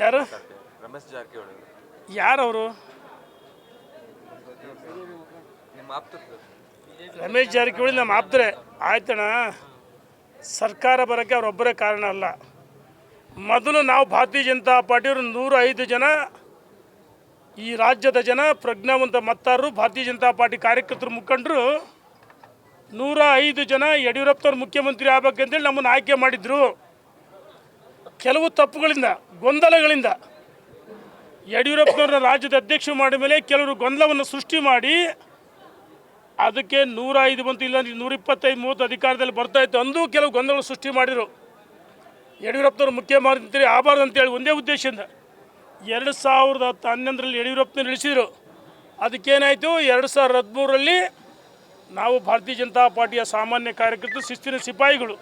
ಯಾರು. ರಮೇಶ್ ಜಾರಕಿಹೊಳಿ ಅವರು. ಯಾರವರು ನಿಮ್ಮ ರಮೇಶ್ ಜಾರಕಿಹೊಳಿ ನಮ್ಮ ಆಪ್ತರೆ. ಆಯ್ತಣ್ಣ. ಸರ್ಕಾರ ಬರೋಕ್ಕೆ ಅವರೊಬ್ಬರೇ ಕಾರಣ ಅಲ್ಲ. ಮೊದಲು ನಾವು ಭಾರತೀಯ ಜನತಾ ಪಾರ್ಟಿಯವರು ನೂರ ಐದು ಜನ ಈ ರಾಜ್ಯದ ಜನ ಪ್ರಜ್ಞಾವಂತ ಮತ್ತಾರರು ಭಾರತೀಯ ಜನತಾ ಪಾರ್ಟಿ ಕಾರ್ಯಕರ್ತರು ಮುಖಂಡರು ನೂರ ಐದು ಜನ ಯಡಿಯೂರಪ್ಪನವ್ರು ಮುಖ್ಯಮಂತ್ರಿ ಆಗ್ಬೇಕಂತೇಳಿ ನಮ್ಮನ್ನು ಆಯ್ಕೆ ಮಾಡಿದ್ರು. ಕೆಲವು ತಪ್ಪುಗಳಿಂದ, ಗೊಂದಲಗಳಿಂದ ಯಡಿಯೂರಪ್ಪನವರ ರಾಜ್ಯದ ಅಧ್ಯಕ್ಷ ಮಾಡಿದ ಮೇಲೆ ಕೆಲವರು ಗೊಂದಲವನ್ನು ಸೃಷ್ಟಿ ಮಾಡಿ ಅದಕ್ಕೆ ನೂರ ಐದು ಬಂತು ಇಲ್ಲ ನೂರ ಇಪ್ಪತ್ತೈದು ಮೂವತ್ತು ಅಧಿಕಾರದಲ್ಲಿ ಬರ್ತಾ ಇತ್ತು ಅಂದು ಕೆಲವು ಗೊಂದಲ ಸೃಷ್ಟಿ ಮಾಡಿದರು. ಯಡಿಯೂರಪ್ಪನವರು ಮುಖ್ಯಮಂತ್ರಿ ಆಗಬಾರ್ದು ಅಂತೇಳಿ ಒಂದೇ ಉದ್ದೇಶದಿಂದ ಎರಡು ಸಾವಿರದ ಹತ್ತು ಹನ್ನೊಂದರಲ್ಲಿ ಯಡಿಯೂರಪ್ಪನ ಇಳಿಸಿದರು ಅದಕ್ಕೇನಾಯಿತು? ಎರಡು ಸಾವಿರದ ಹದಿಮೂರರಲ್ಲಿ ನಾವು ಭಾರತೀಯ ಜನತಾ ಪಾರ್ಟಿಯ ಸಾಮಾನ್ಯ ಕಾರ್ಯಕರ್ತರು, ಶಿಸ್ತಿನ ಸಿಪಾಯಿಗಳು.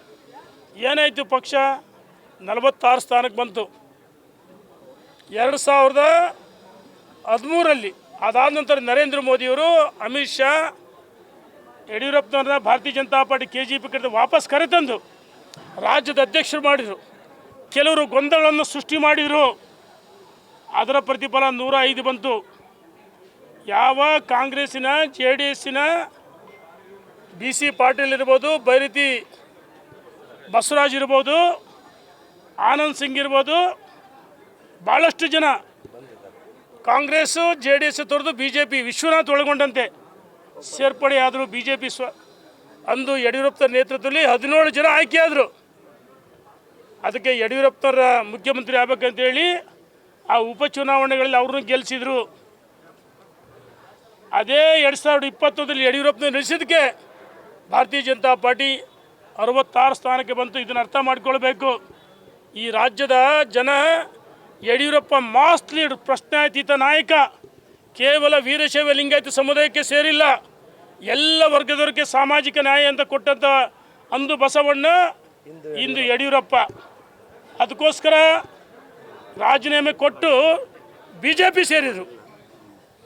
ಏನಾಯಿತು ಪಕ್ಷ? ನಲವತ್ತಾರು ಸ್ಥಾನಕ್ಕೆ ಬಂತು. ಎರಡು ಸಾವಿರದ ಹದಿಮೂರಲ್ಲಿ ಅದಾದ ನಂತರ ನರೇಂದ್ರ ಮೋದಿಯವರು Amit Shah, ಯಡಿಯೂರಪ್ಪನವ್ರನ್ನ Bharatiya Janata Party K J P ಕಡೆ ವಾಪಸ್ ಕರೆತಂದು ರಾಜ್ಯದ ಅಧ್ಯಕ್ಷರು ಮಾಡಿದರು. ಕೆಲವರು ಗೊಂದಲವನ್ನು ಸೃಷ್ಟಿ ಮಾಡಿದರು. ಅದರ ಪ್ರತಿಫಲ ನೂರ ಐದು ಬಂತು. ಯಾವ ಕಾಂಗ್ರೆಸ್ಸಿನ, ಜೆ ಡಿ ಎಸ್ಸಿನ, ಬಿ ಸಿ ಪಾಟೀಲ್ ಇರ್ಬೋದು, ಬೈರತಿ ಬಸವರಾಜ್ ಇರ್ಬೋದು ಆನಂದ್ ಸಿಂಗ್ ಇರ್ಬೋದು. ಭಾಳಷ್ಟು ಜನ. ಕಾಂಗ್ರೆಸ್ಸು, ಜೆ ಡಿ ಎಸ್ ತೊರೆದು ಬಿ ಜೆ ಪಿ, ವಿಶ್ವನಾಥ್ ಒಳಗೊಂಡಂತೆ. ಸೇರ್ಪಡೆಯಾದರು ಬಿ ಜೆ ಪಿ ಸ್ವ, ಅಂದು ಯಡಿಯೂರಪ್ಪನ ನೇತೃತ್ವದಲ್ಲಿ ಹದಿನೇಳು ಜನ ಆಯ್ಕೆಯಾದರು ಅದಕ್ಕೆ ಯಡಿಯೂರಪ್ಪನವರ ಮುಖ್ಯಮಂತ್ರಿ ಆಗ್ಬೇಕಂತೇಳಿ ಆ ಉಪಚುನಾವಣೆಗಳಲ್ಲಿ ಅವ್ರನ್ನೂ ಗೆಲ್ಲಿಸಿದ್ರು ಅದೇ ಎರಡು ಸಾವಿರದ ಇಪ್ಪತ್ತೊಂದರಲ್ಲಿ ಯಡಿಯೂರಪ್ಪನ ನಡೆಸಿದ್ದಕ್ಕೆ ಭಾರತೀಯ ಜನತಾ ಪಾರ್ಟಿ ಅರವತ್ತಾರು ಸ್ಥಾನಕ್ಕೆ ಬಂತು. ಇದನ್ನು ಅರ್ಥ ಮಾಡ್ಕೊಳ್ಬೇಕು. ಈ ರಾಜ್ಯದ ಜನ ಯಡಿಯೂರಪ್ಪ ಮಾಸ್ ಲೀಡ್ ಪ್ರಶ್ನಾತೀತ ನಾಯಕ. ಕೇವಲ ವೀರಶೈವ ಲಿಂಗಾಯತ ಸಮುದಾಯಕ್ಕೆ ಸೇರಿಲ್ಲ, ಎಲ್ಲ ವರ್ಗದವರಿಗೆ ಸಾಮಾಜಿಕ ನ್ಯಾಯ ಅಂತ ಕೊಟ್ಟಂಥ ಅಂದು ಬಸವಣ್ಣ ಇಂದು ಯಡಿಯೂರಪ್ಪ. ಅದಕ್ಕೋಸ್ಕರ ರಾಜೀನಾಮೆ ಕೊಟ್ಟು ಬಿ ಜೆ ಪಿ ಸೇರಿದರು.